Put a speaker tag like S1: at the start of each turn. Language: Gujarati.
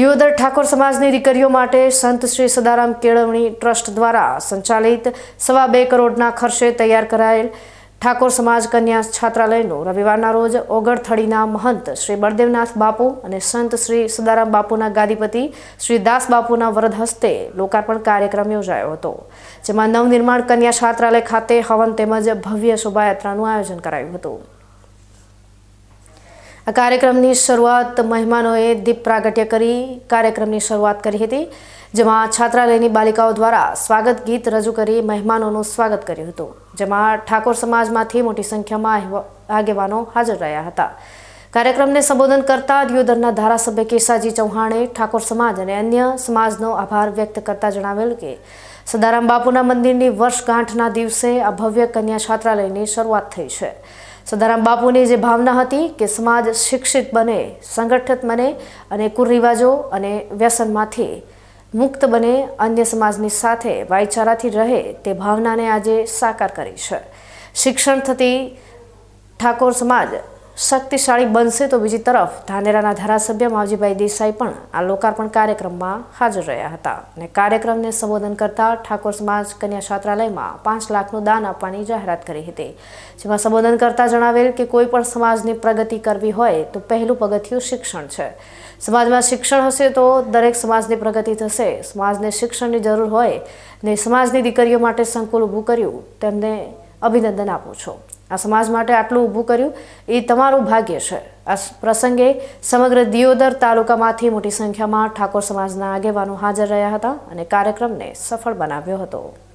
S1: દિયોદર ઠાકોર સમાજની દીકરીઓ માટે સંત શ્રી સદારામ કેળવણી ટ્રસ્ટ દ્વારા સંચાલિત સવા બે કરોડના ખર્ચે તૈયાર કરાયેલ ઠાકોર સમાજ કન્યા છાત્રાલયનું રવિવારના રોજ ઓગળથડીના મહંત શ્રી બળદેવનાથ બાપુ અને સંત શ્રી સદારામ બાપુના ગાદીપતિ શ્રી દાસ બાપુના વરદ હસ્તે લોકાર્પણ કાર્યક્રમ યોજાયો હતો, જેમાં નવનિર્માણ કન્યા છાત્રાલય ખાતે હવન તેમજ ભવ્ય શોભાયાત્રાનું આયોજન કરાયું હતું. આ કાર્યક્રમની શરૂઆત મહેમાનોએ દીપ પ્રાગટ્ય કરી કાર્યક્રમની શરૂઆત કરી હતી, જેમાં છાત્રાલયની બાલિકાઓ દ્વારા સ્વાગત ગીત રજૂ કરી મહેમાનોનું સ્વાગત કર્યું હતું, જેમાં ઠાકોર સમાજમાંથી મોટી સંખ્યામાં આગેવાનો હાજર રહ્યા હતા. કાર્યક્રમને સંબોધન કરતા દિયોદરના ધારાસભ્ય કેસાજી ચૌહાણે ઠાકોર સમાજ અને અન્ય સમાજનો આભાર વ્યક્ત કરતા જણાવેલ કે, સદારામ બાપુના મંદિરની વર્ષગાંઠના દિવસે આ ભવ્ય કન્યા છાત્રાલયની શરૂઆત થઈ છે. સદારામ બાપુની જે ભાવના હતી કે સમાજ શિક્ષિત બને, સંગઠિત બને અને કુરિવાજો અને વ્યસનમાંથી મુક્ત બને, અન્ય સમાજની સાથે ભાઈચારાથી રહે તે ભાવનાને આજે સાકાર કરી છે. શિક્ષણ થતી ઠાકોર સમાજ શક્તિશાળી બનશે તો બીજી તરફ ધાનેરાના ધારાસભ્ય માવજીભાઈ દેસાઈ પણ આ લોકાર્પણ કાર્યક્રમમાં હાજર રહ્યા હતા અને કાર્યક્રમને સંબોધન કરતા ઠાકોર સમાજ કન્યા છાત્રાલયમાં પાંચ લાખનું દાન આપવાની જાહેરાત કરી હતી. જેમાં સંબોધન કરતા જણાવેલ કે કોઈ પણ સમાજની પ્રગતિ કરવી હોય તો પહેલું પગથિયું શિક્ષણ છે. સમાજમાં શિક્ષણ હશે તો દરેક સમાજની પ્રગતિ થશે. સમાજને શિક્ષણની જરૂર હોય ને સમાજની દીકરીઓ માટે સંકુલ ઊભું કર્યું તેમને અભિનંદન આપું છું. આ સમાજ માટે આટલું ઊભું કર્યું, એ તમારું ભાગ્ય છે. આ પ્રસંગે સમગ્ર દિયોદર તાલુકામાંથી મોટી સંખ્યામાં ઠાકોર સમાજના આગેવાનો હાજર રહ્યા હતા અને કાર્યક્રમને સફળ બનાવ્યો હતો.